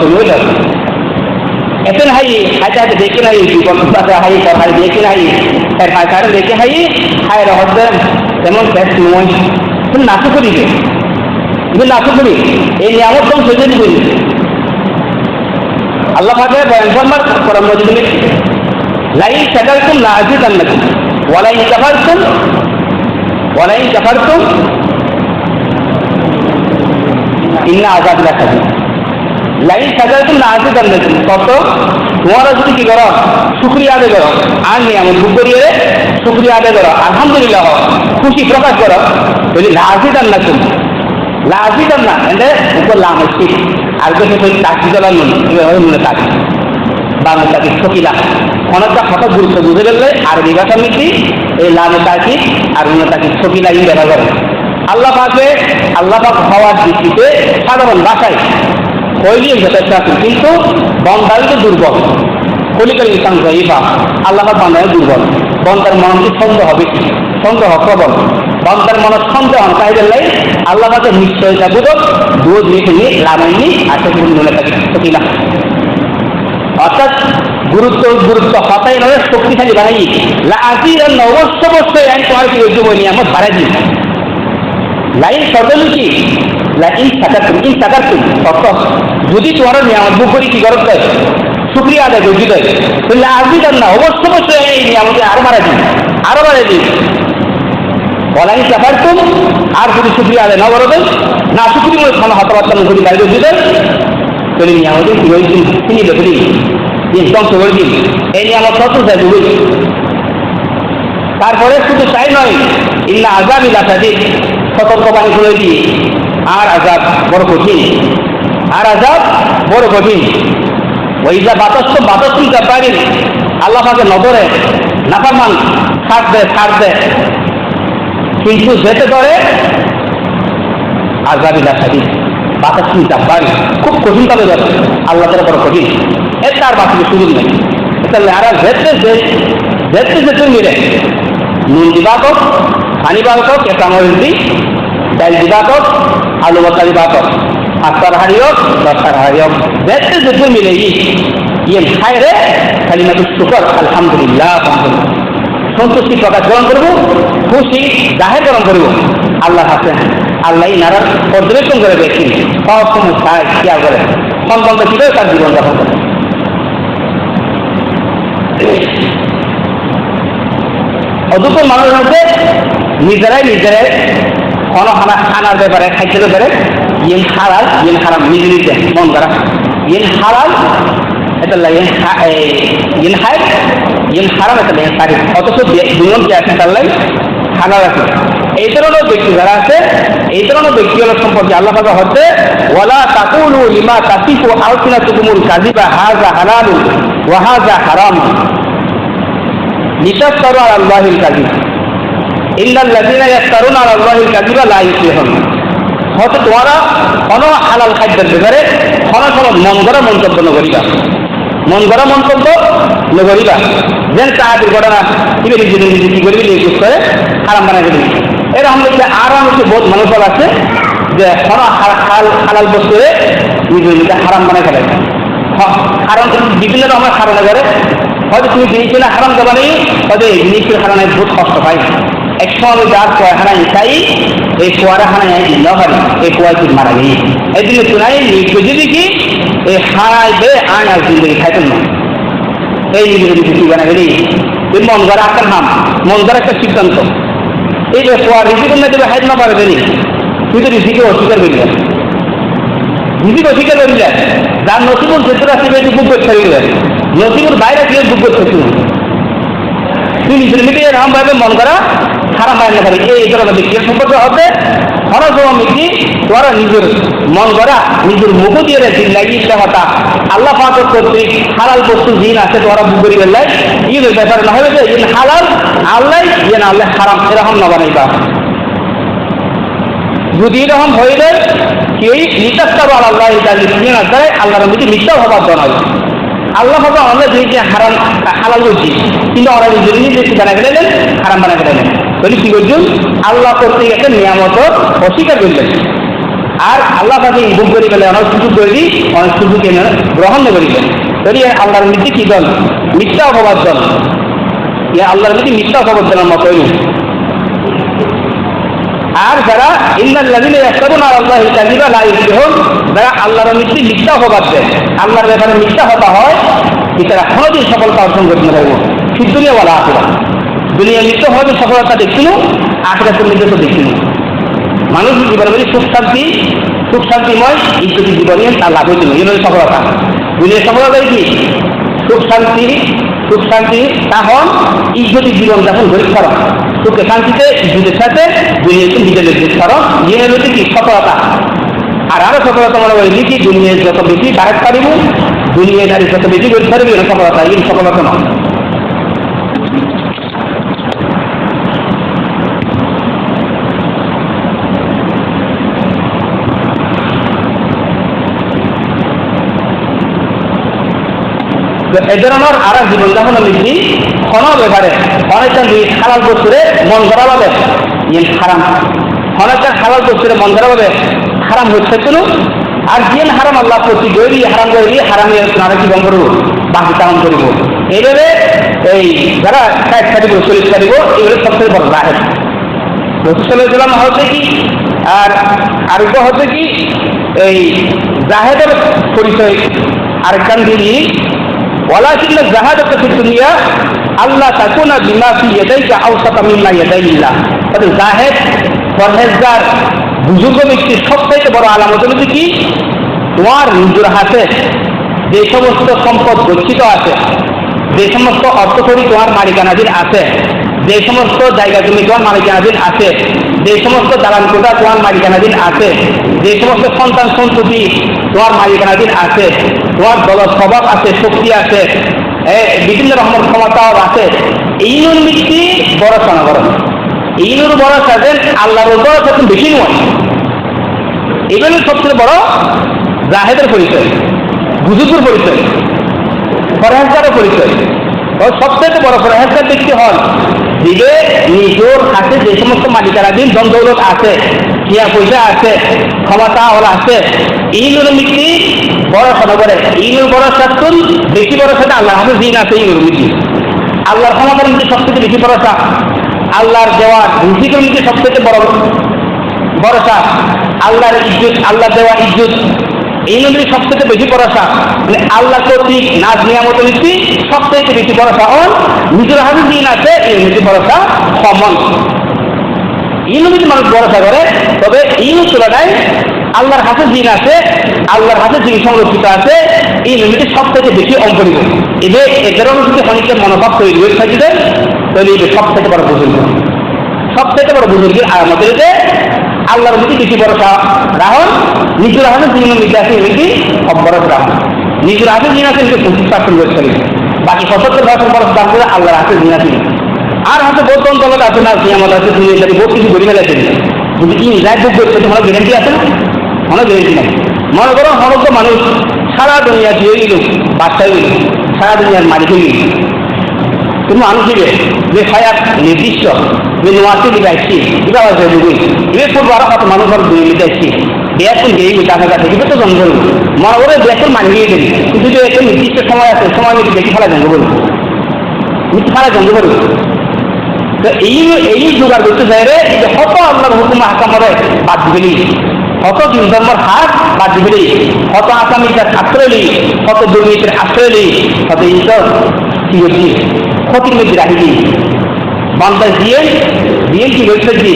তুমি হাইতে দেখে নাই, বিপদ হাই, তার হাই দেখে নাই এর হাই কারণ দেখে হাই হাই রহস্য তেমন ব্যাস নয় তুমি করিবে তুমি নাচু করি? এই নিয়ামত কম সেজে দিবি আল্লাহ পাকে বয়ান ফরমার, কোরআন মজিদে লাইন শাকারতুম লা আযীদান্নাকুম ওয়া লাইন কাফারতুম ওয়া লাইন কাফারতুম। ইন্না আযাবি লাকাবীর লাইন শাকারতুম লা আযীদান্নাকুম কত? তোমরা যদি কি করো? শুকরিয়া আদায় করো। আর নিয়ামত ভোগ করিয়ে শুকরিয়া আদায় করো। আলহামদুলিল্লাহ। খুশি প্রকাশ করো। বলি লা আযীদান্নাকুম লা আযীদান্না এন্ড উপর লাম হচ্ছে। আর কিছু তাকি জ্বালান মনে তাকি। বাংলা তাকি সকিলা অনেকটা হঠাৎ গুরুত্ব বুঝে গেলে আরবি ভাষা মিটি এই লামে তাকি আর অন্য তাকি সকিলা ইন ব্যবহার করে। আল্লাহ পাকে আল্লাহ পাক হওয়ার দৃষ্টিতে সাধারণ ভাষায় কইলিয়ে যথেষ্ট আছে কিন্তু বন্দারি তো দুর্বল কলিকাল ইসলাম জয়ীফা আল্লাহ পাক বান্দায় দুর্বল। বন্দার মনকে সন্দেহ হবে সন্দেহ প্রবল। বন্দার মন সন্দেহ তাইদের লাই আল্লাহ পাকে নিশ্চয়তা দুধ লিখে নিয়ে লামাইনি আশা মনে থাকে সকিলা অর্থাৎ গুরুত্ব গুরুত্ব হতাই নয়, শক্তিশালী বানাই আজির অবশ্য অবশ্যই আইন তোমার কি জীবনী আমার ভাড়া লাইন সদল কি যদি তোমার নিয়ামত বুক করি কি করতে হয় শুক্রিয়া আদায় করতে হয় তাহলে আজির না অবশ্য অবশ্যই এই নিয়ামতে আরও বাড়া দিই আরও বাড়া দিই বলাই চাপার তুম আর যদি শুক্রিয়া আদায় না করবে না শুক্রিয়া খানা হতাবার্তা যদি বাইরে দিতে তাহলে নিয়ামতে কি হয়েছিল তিনি দেখলি ধ্বংস করে দিন এই নিয়ামত সত্য চাই বুঝি তারপরে শুধু তাই নয় ইল্লা আজাব ইলাকাদি সতর্কবাণী করে দিয়ে আর আজাদ বড় কঠিন। আর আজাব বড় কঠিন। ওই যা বাতস্ত বাতস্ত যা পারেন আল্লাহ পাকে নজরে নাফারমান ছাড় দেয় ছাড় দেয় কিন্তু যেতে ধরে আজাব ইলাকাদি বাতাস চাপারি খুব কঠিন কালে ধরে। আল্লাহ তারা বড় কঠিন। এর তার বাকি সুযোগ নেই। তাহলে আর যেতে যেতে যেতে মিলে। নুন দিবা হোক পানি বাগ হোক একটা দি, ডাল দিবা হোক আলু পাঁচটার হাড়ি হোক দশটার হাড়ি হোক যেতে যেতে মিলে ইয়ে খাই রে খালি না শুকর আলহামদুলিল্লাহ সন্তুষ্টি প্রকাশ গ্রহণ করব খুশি জাহের গ্রহণ করব আল্লাহ হাসেন আল্লাহ নারার পর্যবেক্ষণ করে দেখি সব সময় চায় খেয়াল করে সন্তানটা কি করে তার জীবন যাপন করে অদূত মানুষের মধ্যে নিজেরাই নিজেরাই কোনো খানা খানার ব্যাপারে খাইতে ব্যাপারে। ইয়েন হারাল ইয়েন হারাম নিজে মন করা ইয়েন হারাল এটা লাগে ইয়েন হাই ইয়েন হারাম এটা লাগে সারি অথচ দুজন যে আছে তার লাগে হালাল আছে। এই ধরনের ব্যক্তি যারা আছে, এই ধরনের ব্যক্তিগুলো সম্পর্কে আল্লাহ পাকা হচ্ছে, ওয়ালা তাকুলু লিমা তাসিফু আলসিনাতুকুমুল কাযিবা, হাযা হালালু ওয়া হাযা হারাম লিতাফতারু আলা আল্লাহিল কাযিব। ইন্নাল্লাযীনা ইয়াফতারুনা আলা আল্লাহিল কাযিবা লা ইফলিহুন হয়তো তোমরা কোনো হালাল খাদ্যের ব্যাপারে কোনো মন গড়া মন্তব্য নগরিবা মন গড়া মন্তব্য নগরিবা যেন তাহাদের ঘটনা ইবে নিজে নিজে কি করবি, নিয়ে করে হারাম বানাই দিবি এরকম হচ্ছে আর হচ্ছে বহুত মানুষ আছে যে কোনো হাল হালাল বস্তু নিজে নিজে হারাম বানাই ফেলে। কারণ বিভিন্ন রকমের হারানো করে। হয়তো তুমি জিনিস কিনা হারাম দেবা নেই হয়তো এই জিনিসের হারানায় বহুত কষ্ট পাই এক সময় আমি যার কুয়াখানায় চাই এই কুয়ারাখানায় আমি দিল পারি এই কুয়ায় তুই মারা গেই এই দিনে তুনাই যদি কি, এই হারাই বে আন আর জিন্দগি খাইতেন না। এই নিজের কিছু বানা গেলি তুই মন করা একটা নাম মন করা একটা সিদ্ধান্ত। এই যে কুয়া রিজিক না দেবে হাইট না পারবে নি তুই তো রিজিকে অস্বীকার করবি রিজিক অস্বীকার করবি যার নসিবুল ক্ষেত্র আছে তুই বুক করতে নসিবুল বাইরে তুই বুক করতে তুই তুই নিজের মিটিয়ে এরকম ভাবে মন করা খারাপ হয় না এই ধরনের ব্যক্তির সম্পর্কে হবে হরসম মিটি তোরা নিজের মন করা নিজের মুখ দিয়ে রেখে লাগিয়ে হতা আল্লাহ পাকের কর্তৃক হালাল বস্তু জিন আছে, তোরা বুক করি বেলাই ইয়ের ব্যাপারে না হবে যে হালাল, আল্লাহ ইয়ে না আল্লাহ হারাম, এরকম না বানাইবা। যদি এরকম হইলে কেউ নিতাস্তার আল্লাহ শুনে না যায় আল্লাহর মধ্যে মিথ্যা হবার জনায় আল্লাহ বাবা আমরা যে হারাম, হালাল বলছি কিন্তু ওরা নিজের নিজে বানা ফেলেলেন হারাম বানা ফেলেলেন বলি কি করছেন? আল্লাহ করতে একটা নিয়ামত অস্বীকার করলেন। আর আল্লাহ তাকে ভোগ করি পেলে অনেক সুযোগ করে দিই অনেক সুযোগ এনে গ্রহণ করিবেন যদি আল্লাহর নীতি কি দল? মিথ্যা অপবাদ দল। ইয়া আল্লাহর নীতি মিথ্যা অপবাদ দলের মতো আর যারা ইন্দার লাদিনে একসাবন আর আল্লাহ কাজিবা লাই হোক যারা আল্লাহর নীতি মিথ্যা অপবাদ দেয়, আল্লাহর ব্যাপারে মিথ্যা হতা হয় এটারা কোনোদিন সফলতা অর্জন করতে পারব সিদ্ধুনিয়া বলা আছে দুনিয়া মৃত্যু হয়তো সফলতা দেখছিল আখেরাতের মধ্যে তো দেখছিল মানুষ জীবনে বলি, সুখ শান্তি, সুখ শান্তিময় ইজ্জতি জীবনে তার লাভ হয়েছিল এই হলো সফলতা। দুনিয়ার সফলতা কি? সুখ শান্তি সুখ শান্তি তখন ইজ্জতি জীবন যখন গরিব করা সুখে শান্তিতে ইজ্জতের সাথে দুনিয়াকে নিজের নির্দেশ করো ইয়ে হলো কি? সফলতা। আর আরও সফলতা মনে করি কি দুনিয়ার যত বেশি বাড়াতে পারিব দুনিয়ায় নারী যত বেশি করতে পারবি সফলতা। এই সফলতা নয়। এ ধরনের আর এক জীবন জীবনযাপন লিখি কোন ব্যাপারে অনেকটা হালাল বস্তুরে মন করা পাবে ইয়ে হারাম। অনেকটা হালাল বস্তুরে মন করা পাবে হারাম হচ্ছে কেন? আর যে হারাম আল্লাহ প্রতি গরি হারাম গরি হারামে নারা কি বন্ধ করব বাকি কারণ করিব। এইভাবে এই যারা ষাট ছাড়িব চল্লিশ ছাড়িব এগুলো সবথেকে বড় রাহের রসুলাম হচ্ছে কি? আর আরেকটা হচ্ছে কি? এই জাহেদের পরিচয় আরেকখান দিয়ে ওয়ালাকিন জাহাদাত ফি দুনিয়া আল্লাহ তাকুনা বিমা ফি ইয়াদাইকা আওসাতা মিম্মা ইয়াদাইল্লাহ। তবে জাহেদ, পরহেজগার, বুজুর্গ ব্যক্তির সবচাইতে বড় আলামত হলো কি? তোমার নিজের হাতে যে সমস্ত সম্পদ গচ্ছিত আছে, যে সমস্ত অর্থকরী তোমার মালিকানাধীন আছে, যে সমস্ত জায়গা তুমি তোমার মালিকানাধীন আছে যে সমস্ত দালান কোটা তোমার মালিকানাধীন আছে, যে সমস্ত সন্তান সন্ততি তোমার মালিকানাধীন আছে, তোমার দল স্বভাব আছে, শক্তি আছে বিভিন্ন রকমের ক্ষমতাও আছে। এই ভিত্তি ভরসা না করেন এই ভরসা যে আল্লাহর উপর সেরকম বেশি নয় এগুলো সবচেয়ে বড় জাহেদের পরিচয়, বুজুর্গের পরিচয় ফরহেজগারের পরিচয়। সবচেয়ে বড় ফরহেজগার ব্যক্তি হন। দিবে নিজের হাতে যে সমস্ত মালিকানাধীন দ্বন্দ্বলত আছে টিয়া পয়সা আছে ক্ষমতা ওরা আছে এই নুর মিটি বড় সদ করে। এই নুর বড় শাস্তুন বেশি বড় সাথে আল্লাহ হাতে দিন আছে এই নুর মিটি আল্লাহর ক্ষমতার মধ্যে সবচেয়ে বেশি ভরসা আল্লাহর দেওয়া রিজিকের মধ্যে সবচেয়ে বড় ভরসা আল্লাহর ইজ্জত আল্লাহ দেওয়া ইজ্জত। নদীর সবথেকে বেশি ভরসা মানে আল্লাহ কর্তৃক নাজ নিয়ামত নীতি সবথেকে বেশি ভরসা হন নিজের হাতে দিন আছে নদীর ভরসা কমন। নদীতে মানুষ ভরসা করে, তবে এই তুলনায় আল্লাহর হাতে দিন আছে, আল্লাহর হাতে যিনি সংরক্ষিত আছে, এই নদীটি সব থেকে বেশি অঙ্করিত। এদের এদের যদি অনেকের মনোভাব তৈরি হয়ে থাকিবে এটা সব থেকে বড় বুজুর্গ। সব থেকে বড় বুজুর্গের যে আল্লাহর প্রতি বেশি ভরসা রাহন নিজের হাতে নিজে আছে সব ভরসা রাহন নিজের হাতে যিনি আছে পঁচিশ পার্সেন্ট বয়স চলে বাকি সত্তর পার্সেন্ট ভরসা দাম করে আল্লাহর হাতে যিনি আছে আর হাতে বর্তমান দলত আছে না আমার আছে তুমি এটাকে বহুত কিছু গড়ি ফেলেছে যদি কি নিজের বুক করছে তোমার গ্যারেন্টি আছে না? কোনো গ্যারেন্টি নাই। মনে করো সমস্ত মানুষ সারা দুনিয়া দিয়ে গেল বাচ্চা গেল সারা দুনিয়ার মালিক গেল মানুষ দিবে? যে যে আছে বুঝি এবার পূর্ব আরও কত মানুষ আর দুই লিখে আসছি বেয়াকুল গেই টাকা কাছে দিবে তো জঙ্গল। মনে করে বেয়াকুল মানিয়ে দেবে কিন্তু যে একটা নির্দিষ্ট সময় আছে, সময় মধ্যে দেখি ফেলা জঙ্গল মিথ্যা ফেলা জঙ্গল তো এই এই জোগাড় করতে চাই রে যে কত আপনার হুকুম হাকামরে বাদ দিবেলি দিন ধর্মর হাত বাদ দিবেলি কত আসামিটার আশ্রয় লি কত দুর্নীতির আশ্রয় লি কত ঈশ্বর কি হচ্ছি ক্ষতির মধ্যে রাখিলি বান্দা দিয়ে দিয়ে কি হয়েছে কি?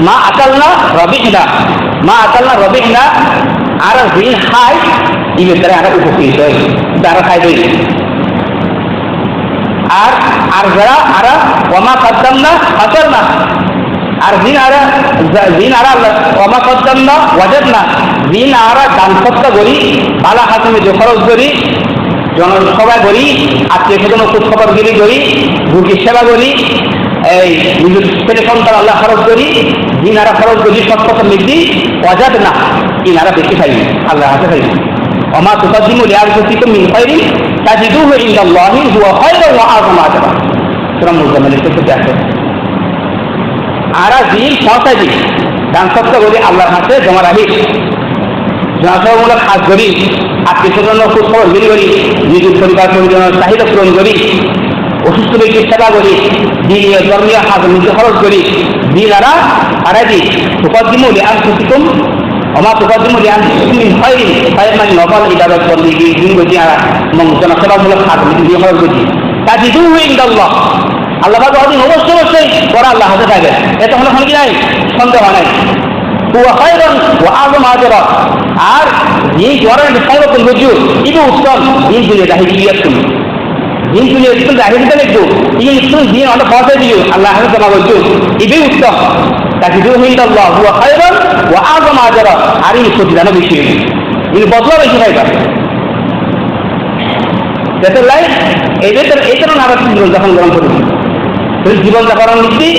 মা আকাল না রবি না মা আকাল না রবি না আর ঋণ খাই দ্বারা আরও উপকৃত হয় তারা খাই দেয় আর আর যারা, আরা, ওমা কদ্দাম না হাসার না আর দিন আরা দিন আরা ওমা কদ্দাম না ওয়াজেদ না দিন আরা দান সত্তা করি, বালা হাসিমে যে খরচ করি জনসভায় করি আত্মীয় স্বজন খবরগিরি করি রুগীর সেবা করি, এই নিজের ছেলে সন্তান আল্লাহ খরচ করি ইনারা খরচ করি সব কথা বৃদ্ধি অজাত না ইনারা বেশি খাইনি আল্লাহ হাতে খাইনি অমা তুকাদ্দিমু লিয়ার গতিত মিন খাইরি তাজিদুহু ইল্লাল্লাহি, হুয়া খায়রুন ওয়া আযমা আজাবা সূরা মুজাম্মিলের থেকে আছে। আরা দিন সহসাজি ডান সত্য বলে আল্লাহর হাতে, জমা রাখি জনসভামূলক কাজ করি আত্মীয় স্বজন খুব খবর গিরি করি। নিজের পরিবার, পরিজনের চাহিদা পূরণ করি। অসুস্থ ব্যক্তির সেবা করি। দিনীয় ধর্মীয় হাত নিজে খরচ করি। দিন আরা আরা দি তুকাদ্দিমু লিআনফুসিকুম ওমা তুকাদ্দিমু লিআনফুসিকুম মিন খায়রিন ফায়ামান নফল ইবাদত করলি দিন গজি আর এবং জনসভামূলক হাত নিজে খরচ করি। তাজিদুহু ইনদাল্লাহ আল্লাহ পাক অধিক অবশ্যই অবশ্যই করা আল্লাহ হাতে থাকে এটা হলো কি নাই। সন্দেহ নাই। আর এই হুজু ইবু উত্তম দিন জীবন যাপন নীতি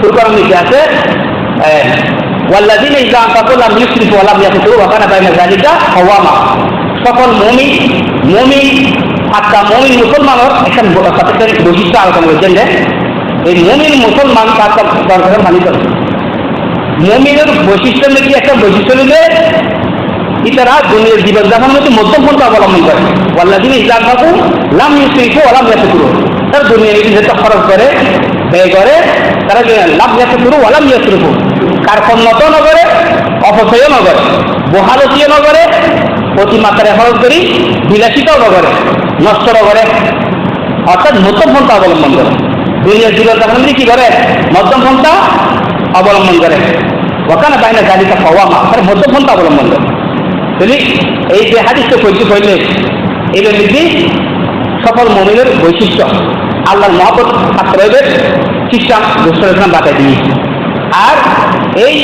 সুতরাং নিচে আছে ওয়াল্লাদিন ইসলাম তাকুল্লাম ইউসরিফ ওয়ালাম ইয়াকুতুর ওয়াকানা বাইনা জালিকা হওয়ামা সকল মমিন মমিন আচ্ছা মমিন মুসলমানের একটা বৈশিষ্ট্য আলোচনা করেছেন যে এই মমিন মুসলমান তার দরকার মানিত মমিনের বৈশিষ্ট্য নাকি একটা বৈশিষ্ট্য নিলে ইতারা দুনিয়ার জীবনযাপন মধ্যে মধ্যপন্থা অবলম্বন করে ওয়াল্লাদিন ইসলাম তাকুল লাম ইউসরিফ ওয়ালাম ইয়াকুতুর তার দুনিয়ার নিজেকে খরচ করে ব্যয় করে তারা লাভ ইয়াসুকুরু ওলাম ইয়াসরিফু কার্পণ্যত নগরে অপচয়ও নগরে বহালতিও নগরে, অতিমাত্রায় খরচ করি, বিলাসিতাও নগরে, নষ্ট নগরে। অর্থাৎ মধ্যম পন্থা অবলম্বন করে। দুনিয়ার জীবনযাপন কি করে? মধ্যম পন্থা অবলম্বন করে। ওখানে বাইরে গাড়িটা পাওয়া মা তার মধ্যম পন্থা অবলম্বন করে। বুঝলি এই যে হাদিসটা কইতে কইলে এগুলো নিজে সফল মমিনের বৈশিষ্ট্য। আল্লাহর মহাপত ছাত্রদের খ্রিস্টান দুষ্টরাম বাতাই দিয়ে আর এই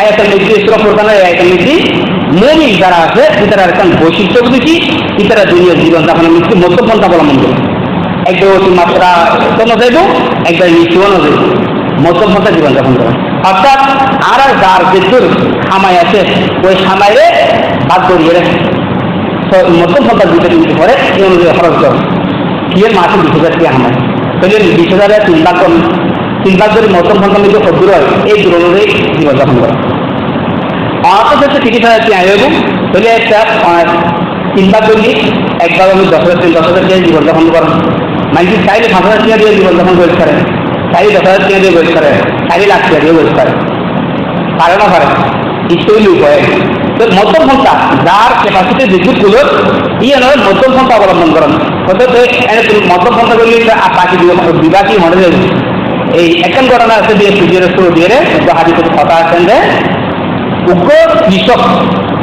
আয়াতের মধ্যে ইসলাম প্রধানের আয়াতের মধ্যে মমিন যারা আছে তারা একটা বৈশিষ্ট্য বুঝেছি ইতারা দুনিয়ার জীবন যাপনের মধ্যে মধ্যপন্থা অবলম্বন করে। একবার অতি মাত্রা কমে যাইব একবার নিচুও যাইব মধ্যপন্থা জীবন যাপন করে। অর্থাৎ আর যার বিদ্যুৎ খামাই আছে, ওই খামাইরে বাদ করিয়ে রেখে। মধ্যপন্থা দুটো কিন্তু করে এই অনুযায়ী খরচ করে কি এর মাসে বিশ হাজার টাকা হামাই তাহলে বিশ হাজারে তিন কম তিন ভাগ যদি মধ্যম পন্থা মধ্যে সদ্দূর হয়, এই দূর অনুযায়ী জীবনযাপন করে অনাথ হচ্ছে তিরিশ হাজার টাকা আইব তাহলে একটা তিন ভাগ করলি একবার আমি দশ হাজার দশ হাজার টাকা জীবনযাপন করেন মানে চাইলে পাঁচ হাজার টাকা দিয়ে জীবনযাপন করতে পারে চাইলে দশ হাজার টাকা দিয়ে করতে পারে চাইলে লাখ টাকা দিয়ে করতে পারে পারে না পারে উপায় তো মধ্যম পন্থা যার ক্যাপাসিটি বিদ্যুৎগুলো ইয়ে মধ্যম পন্থা অবলম্বন করেন অর্থাৎ মধ্যম পন্থা করলে বাকি বিবাহী মনে এই একখান ঘটনা আছে দিয়ে সূর্যের শুরু দিয়ে হাজির কথা আছেন যে উগ্র কৃষক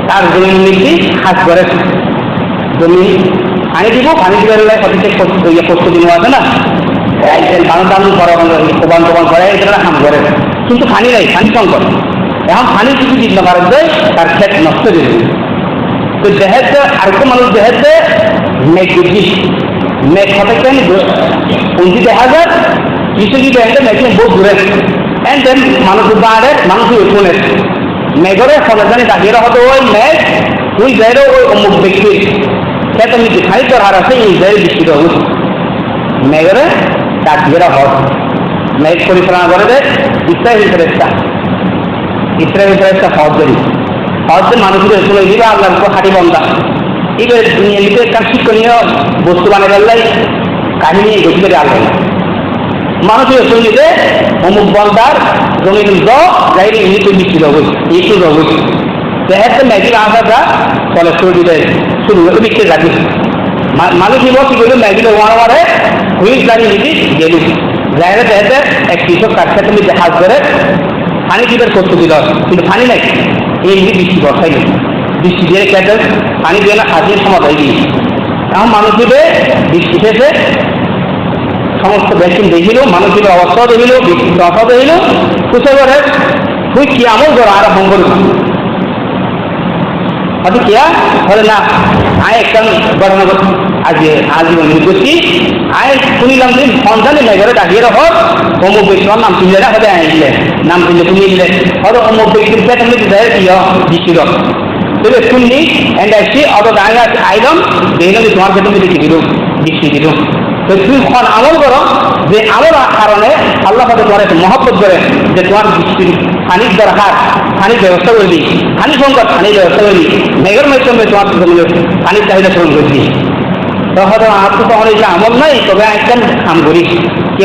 তার জমি নীতি কাজ করে জমি দিব পানি দিবার ইয়ে প্রস্তুতি নেওয়া আছে না। দান দান করা প্রবান প্রবান করে এটা কাম করে কিন্তু পানি নাই পানি সংকট। এখন পানি যদি দিতে না পারে যায় তার ক্ষেত নষ্ট হয়ে যাবে তো দেহেতে আরেকটা মানুষ দেহেতে মেঘ বুদ্ধি। মেঘ হঠাৎ পুঁজি দেখা যায় কৃষকি ব্যাংকে মেঘে বহু দূরে। এন্ড দেন মানুষ বাড়ে, মানুষ শুনে মেঘরে সমাধানে দাঁড়িয়ে হতো ওই মেঘ তুই যাইরো ওই অমুক ব্যক্তির খেতে নিতে খালি তোর হার আছে, এই যাই বৃষ্টিটা হতো মেঘরে দাঁড়িয়ে হত মেঘ পরিচালনা করে দেয় ইসরায়েল ইসরায়েল ফেরেস্তা হজ করি। হজ মানুষের শুনে দিবে আল্লাহর উপর হাঁটি বন্ধা। এবার নিতে একটা শিক্ষণীয় বস্তু বানিয়ে ফেললাই কাহিনী গতি করে আল্লাহ। মানুষের সঙ্গীতে অমুক বন্দার জমিন জ যাই ইনিতে বিক্রি হবে একটু হবে। দেখাচ্ছে ম্যাজিক আসাটা চলে শুরু দিতে শুরু করে, বিক্রি রাখি মানুষ এবার কি করল? ম্যাজিক ওয়ান ওয়ারে হুইল দাঁড়িয়ে নিবি, গেলু। যাইরে দেখাতে এক কৃষক কাটতে তুমি হাত ধরে পানি দিবার করতে দিল কিন্তু ফানি নাই। এই বৃষ্টি বর্ষাই নেই। বৃষ্টি দিয়ে কেটে পানি দিয়ে না সমাজ হয়ে গিয়ে এখন মানুষ দিবে বৃষ্টি শেষে সমস্ত ভ্যাকসিন দেখিল মানুষের অবস্থাও দেখিল ব্যক্তিত্ব অবস্থাও দেখিল কুসে করে তুই কি আমল করো, আর ফোন করবি হয়তো কিয়া বলে, না, আয় একটা ঘটনা আজ আজীবন করছি আয়, শুনিলাম যে সন্তানে মেঘরে ডাকিয়ে রাখো। অমুক ব্যক্তির নাম তুলে না হবে আইলে। নাম তুলে তুমি দিলে হয়তো অমুক ব্যক্তির পেট আমি দেয় কি। দিচ্ছিল তবে শুনলি এন্ড আসছি অত গায়ে আইলাম দেখলাম যে তোমার পেটে দিচ্ছি দিল দৃষ্টি দিল। তো তুমি খন আমল করো যে আমল কারণে আল্লাহ পাকে তোমার একটা মহব্বত করে যে তোমার বৃষ্টির পানির দরকার পানির ব্যবস্থা করে দিই। সংকট পানির ব্যবস্থা করে দিই। মেঘের মাধ্যমে তোমার পানির চাহিদা পূরণ করে দিই। তো হয়তো আমার তো তখন এটা আমল নাই, তবে একটা কাম করি কি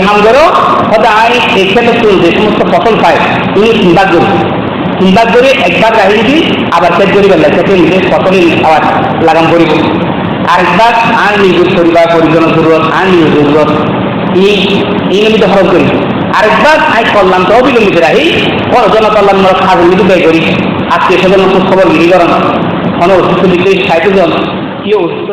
কাম করো হয়তো আমি এই ক্ষেত্রে যে সমস্ত ফসল পাই তুমি চিন্তা করি চিন্তা করে একবার রাখি দিবি আবার চেক করি পেলে চেক নিজে ফসল আবার লাগাম করিব। আরেকবার, আর নিজের পরিবার পরিজনের জরুরত, আর নিজের জরুরত। এই এই খরচ করি। আরেকবার, আই করলাম তো অবিলম্বিত রাহি জনকল্যাণমূলক কাজ নিমিত্ত ব্যয় করি। আত্মীয় স্বজন খবর গিরি করেন কোনো অসুস্থ দিকে সাহিত্য জন কেউ অসুস্থ